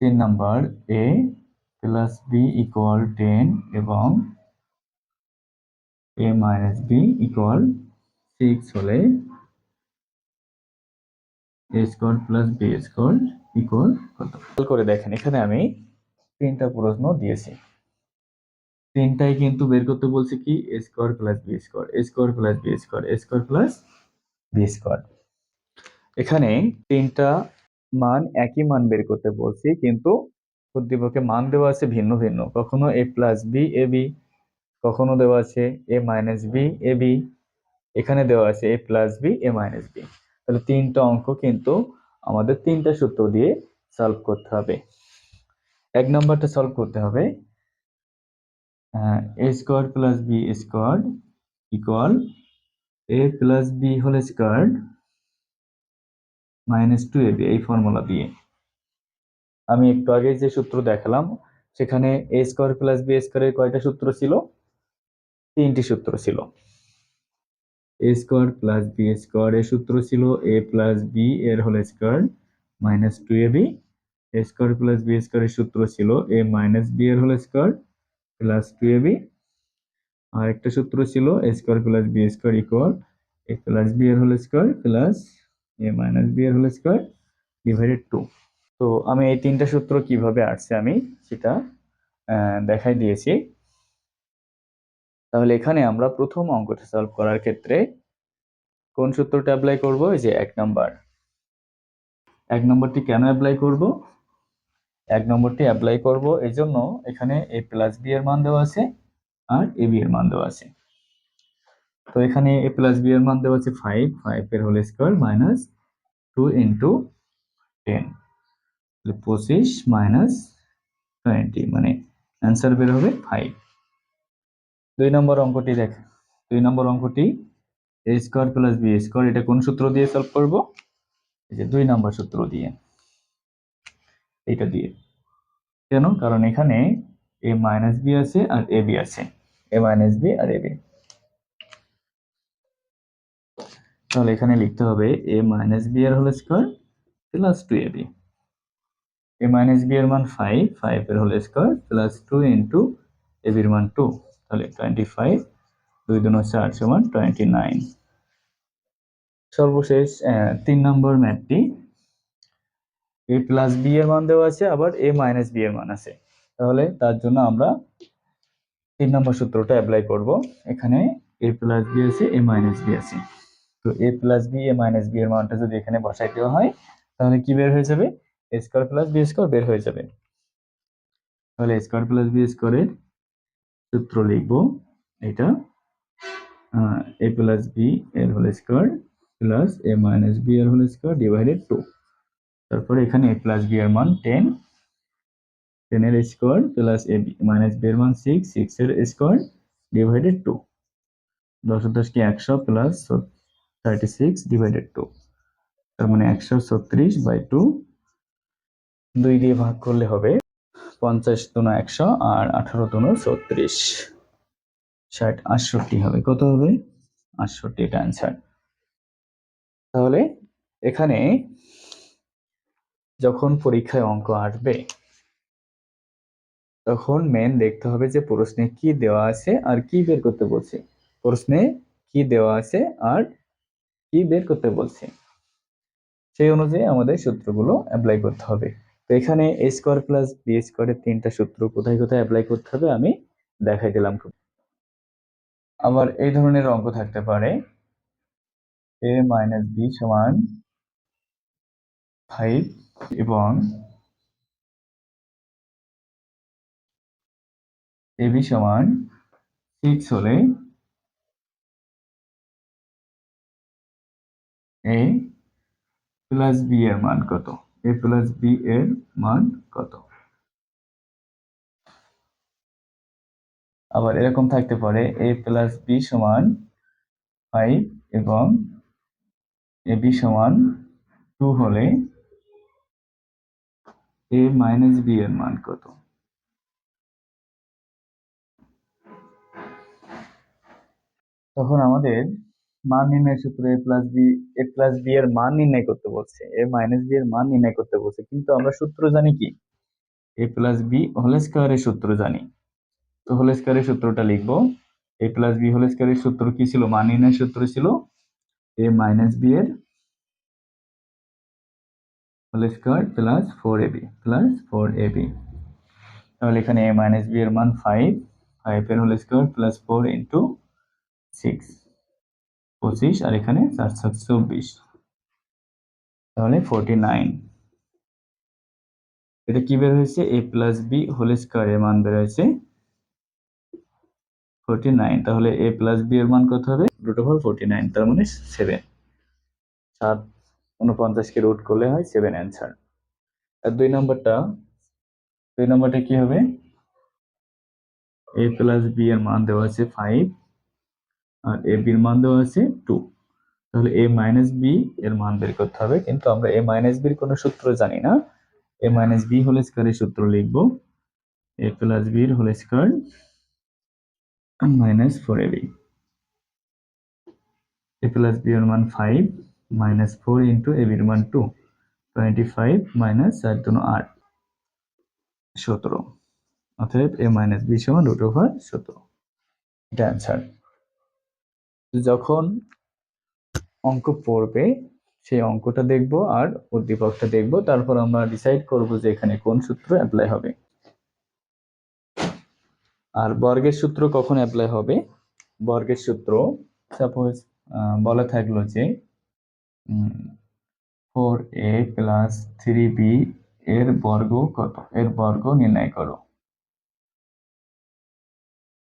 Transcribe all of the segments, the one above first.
তিন number A plus B equal ten এবং A minus B equal six হলে A square plus B square equal কত? করে দেখেন, এখানে আমি তিনটা প্রশ্ন দিয়েছি। তিনটাই কিন্তু বের করতে বলছি কি? A square plus B square A square plus B square A square plus B square এখানে তিনটা মান একই মান বের করতে বলছি, কিন্তু উদ্দীপকে মান দেওয়া আছে ভিন্ন ভিন্ন। কখনো A plus B A B কখনো দেওয়া আছে A minus B A B এখানে দেওয়া আছে A plus B A minus B তাহলে তিনটা অঙ্ক কিন্তু আমাদের তিনটা সূত্র দিয়ে সলভ করতে হবে। এক নম্বরটা সলভ করতে হবে A square plus B square equal A plus B whole square minus two A B এই ফর্মুলা দিয়ে। আমি একটু আগে যে সূত্র দেখালাম, সেখানে এ স্কোয়ার প্লাস বি স্কোয়ারের কয়টা সূত্র ছিল? তিনটি সূত্র ছিল। A square plus B square এর সূত্র ছিল এ প্লাস বি এর whole square minus two A B A square plus B স্কোয়ারের সূত্র ছিল এ মাইনাস বি এর whole square plus two A B আর একটা সূত্র ছিল A square plus B square equal A plus B এর whole square plus A minus B এর whole square divided two তো আমি এই তিনটা সূত্র কীভাবে আসছে আমি সেটা দেখাই দিয়েছি। তাহলে এখানে আমরা প্রথম অঙ্কটা সলভ করার ক্ষেত্রে কোন সূত্রটা অ্যাপ্লাই করব? এই যে এক নাম্বার এক নম্বরটি কেন অ্যাপ্লাই করব? এক নম্বরটি অ্যাপ্লাই করব এই জন্য এখানে এ প্লাস বি এর মান দেওয়া আছে আর এ বি এর মান দেওয়া আছে। তো এখানে এ প্লাস বি এর মান দেওয়া আছে ফাইভ ফাইভ এর whole square minus two into ten পঁচিশ মাইনাস টোয়েন্টি মানে অ্যান্সার বের হবে ফাইভ দুই নম্বর অঙ্কটি দেখ, দুই নম্বর অঙ্কটি A square plus B square এটা কোন সূত্র দিয়ে সলভ করব? এই যে দুই নম্বর সূত্র দিয়ে এটা দিয়ে। কেন? কারণ এখানে এ মাইনাস বি আছে আর এ বি আছে এ মাইনাস বি আর এ বি তাহলে এখানে লিখতে হবে এ মাইনাস বি এর whole square plus two A B A minus B এর মান ফাইভ ফাইভ এর whole square plus two into A বির মান টু তাহলে টোয়েন্টি ফাইভ দুই দুনো চার সমান টোয়েন্টি নাইন সর্বশেষ তিন নম্বর ম্যাথটি এ প্লাস বি এর মান দেওয়া আছে, আবার এ মাইনাস বি এর মান আছে। তাহলে তার জন্য আমরা তিন নম্বর সূত্রটা অ্যাপ্লাই করব। এখানে এ প্লাস বি আছে এ মাইনাস বি আছে। তো A plus B A minus B এর মানটা যদি এখানে বসাই দেওয়া হয়, তাহলে কি বের হয়ে যাবে? A square plus B square বের হয়ে যাবে। তাহলে এ স্কোয়ার প্লাস বি স্কোয়ারের সূত্র লিখব এটা এ প্লাস বি এর whole square plus A minus B এর হোল স্কোয়ার ডিভাইডেড টু তারপরে এখানে এ প্লাস বি এর মান টেন টেনের square plus A B minus B এর মান সিক্স সিক্স এর স্কোয়ার ডিভাইডেড টু দশ দশকে একশো plus thirty six divided two তার মানে একশো ছত্রিশ বাই টু দুই দিয়ে ভাগ করলে হবে পঞ্চাশ দুনো একশো আর আঠারো দুনো ছত্রিশ। ষাট, আটষট্টি হবে। কত হবে? আটষট্টি, এটা অ্যান্সার তাহলে এখানে যখন পরীক্ষায় অঙ্ক আসবে, তখন মেন দেখতে হবে যে প্রশ্নে কি দেওয়া আছে আর কি বের করতে বলছে। প্রশ্নে কি দেওয়া আছে আর কি বের করতে বলছে? সেই অনুযায়ী আমাদের সূত্রগুলো অ্যাপ্লাই করতে হবে। তো এখানে এ স্কোয়ার প্লাস বি স্কোয়ারের তিনটা সূত্র কোথায় কোথায় অ্যাপ্লাই করতে হবে আমি দেখাই দিলাম আবার এই ধরনের অঙ্ক থাকতে পারে। এ মাইনাস বি সমান ফাইভ এবং এ বি সমান সিক্স হলে এ প্লাস বি এর মান কত? এ প্লাস বি এর মান কত? আবার এরকম থাকতে পারে এ প্লাস বি সমান ফাইভ এবং এ বি সমান টু হলে এ মাইনাস বি এর মান কত? তখন আমাদের মান নির্ণয় সূত্র A plus B A plus B এর মান নির্ণয় করতে বলছে। এ মাইনাস বি এর মান নির্ণয় করতে বলছে। কিন্তু আমরা সূত্র জানি কি? এ প্লাস বি হোল স্কোয়ারের সূত্র জানি। তো হোল স্কোয়ারের সূত্রটা লিখব। এ প্লাস বি হোল স্কোয়ারের সূত্র কি ছিল? মান নির্ণয়ের সূত্র ছিল এ মাইনাস বি এর whole square plus four A B plus four A B তাহলে এখানে এ মাইনাস বি এর মান ফাইভ ফাইভ এর whole square plus four into six পঁচিশ আর এখানে চার চব্বিশ। তাহলে ফোরটি নাইন এটা কি বের হয়েছে? A plus B whole square এর মান বের হয়েছে। ফোরটি নাইন তাহলে এ প্লাস বি এর মান কত হবে? রুট ওভার ফোরটি নাইন তার মানে সেভেন সাত উনপঞ্চাশকে রুট করলে হয় সেভেন অ্যান্সার আর দুই নম্বরটা? দুই নম্বরটা কি হবে? এ প্লাস বি এর মান দেওয়া আছে ফাইভ আর এ বির মান দেওয়া আছে টু তাহলে এ মাইনাস বি এর মান বের করতে হবে, কিন্তু আমরা এ মাইনাস বির কোনো সূত্র জানি না। এ মাইনাস বি হোল স্কোয়ারের সূত্র লিখব। এ প্লাস বির whole square minus four A B A plus B এর মান five minus four into A বির মান টু টোয়েন্টি ফাইভ মাইনাস চার দুনো আট, সতেরো। অতএব এ মাইনাস বি সমান রুট ওভার সতেরো। এটা অ্যান্সার যখন অঙ্ক পড়বে, সেই অঙ্কটা দেখব আর উদ্দীপকটা দেখব। তারপর আমরা ডিসাইড করব যে এখানে কোন সূত্র অ্যাপ্লাই হবে। আর বর্গের সূত্র কখন অ্যাপ্লাই হবে? বর্গের সূত্র সাপোজ বলা থাকল যে four A plus three B এর বর্গ কত? এর বর্গ নির্ণয় করো।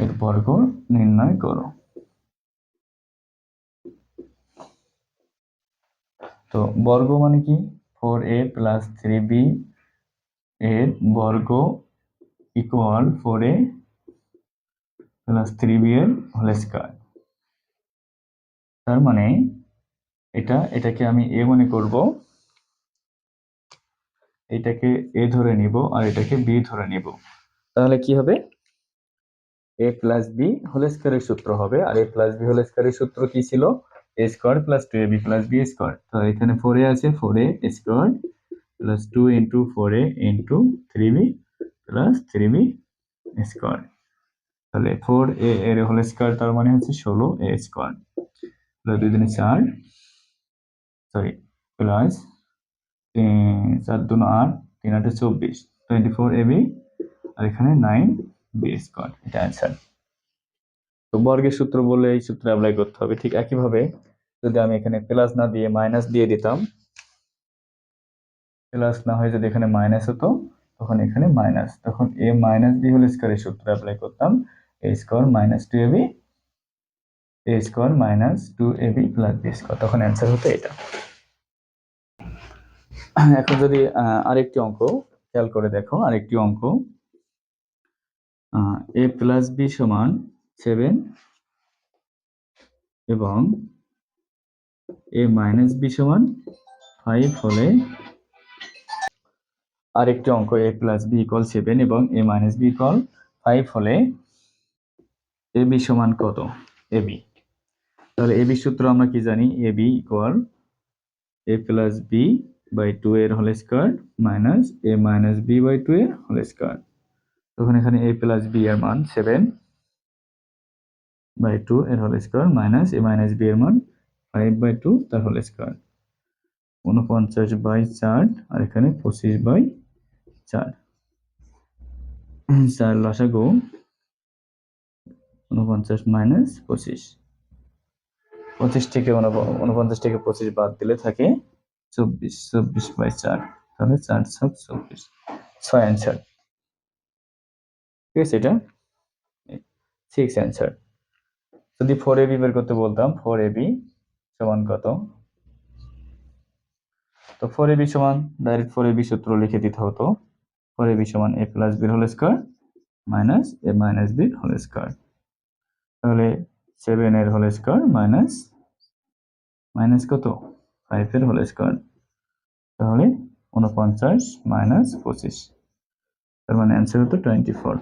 এর বর্গ নির্ণয় করো। তো বর্গ মানে কি? Four A plus three B এর বর্গ equal four A plus three B এর হোল স্কয়ার তার মানে এটা, এটাকে আমি এ মনে করব। এটাকে এ ধরে নিব আর এটাকে বি ধরে নিব। তাহলে কি হবে? এ প্লাস বি হোল স্কয়ারের সূত্র হবে। আর এ প্লাস বি হোল স্কয়ারের সূত্র কি ছিল? A square plus two A B plus B square তো এখানে ফোর এ আছে four A square plus two into four A into three B plus three B square তাহলে ফোর এ এর whole square তার মানে হচ্ছে ষোলো এ স্কোয়ার প্লাস দুই দিনে চার সরি প্লাস চার দুনো আট, তিন আটে চব্বিশ। টোয়েন্টি ফোর এ বি আর এখানে নাইন বি স্কোয়ার এটা অ্যান্সার তো বর্গের সূত্র বলে এই সূত্র অ্যাপ্লাই করতে হবে। ঠিক একইভাবে যদি আমি এখানে প্লাস না দিয়ে মাইনাস দিয়ে দিতাম প্লাস না হয়ে যদি এখানে মাইনাস হতো, তখন এখানে মাইনাস তখন এ মাইনাস বি হোল স্কোয়ারের সূত্র অ্যাপ্লাই করতাম। A square minus two A B A square minus two A B plus B square তখন অ্যান্সার হতো এটা। এখন যদি আরেকটি অঙ্ক খেয়াল করে দেখো, আরেকটি অঙ্ক। এ প্লাস বি সমান সেভেন এবং এ মাইনাস বি সমান ফাইভ হলে আরেকটি অঙ্ক, A plus B equal seven এবং A minus B equal five হলে এ বি সমান কত? A B. তাহলে এ বি সূত্র আমরা কি জানি? A B equal A plus B by two এর whole square minus A minus B by two এর হোল স্কোয়ার। তখন এখানে এ প্লাস বি এর মান সেভেন বাই টু এর whole square minus A minus B এর মান ফাইভ বাই টু তার হোল স্কোয়ার উনপঞ্চাশ বাই চার, আর এখানে পঁচিশ বাই চার। চার লসাগু উনপঞ্চাশ মাইনাস পঁচিশ। পঁচিশ থেকে উনপঞ্চাশ থেকে পঁচিশ বাদ দিলে থাকে চব্বিশ চব্বিশ বাই চার। তাহলে চার ছক চব্বিশ। ছয় অ্যান্সার ঠিক আছে এটা? সিক্স অ্যান্সার যদি ফোর এবি বের করতে বলতাম ফোর এবি সমান কত? তো ফোর এবি সমান ডাইরেক্ট ফোর এবি সূত্র লিখে দিতে হতো। ফোর এবি সমান এ প্লাস বির whole square minus A minus বির হোল স্কোয়ার তাহলে সেভেন এর হোল স্কোয়ার মাইনাস মাইনাস কত? ফাইভ এর হোল স্কোয়ার তাহলে উনপঞ্চাশ মাইনাস পঁচিশ। তার মানে অ্যান্সার হতো টোয়েন্টি ফোর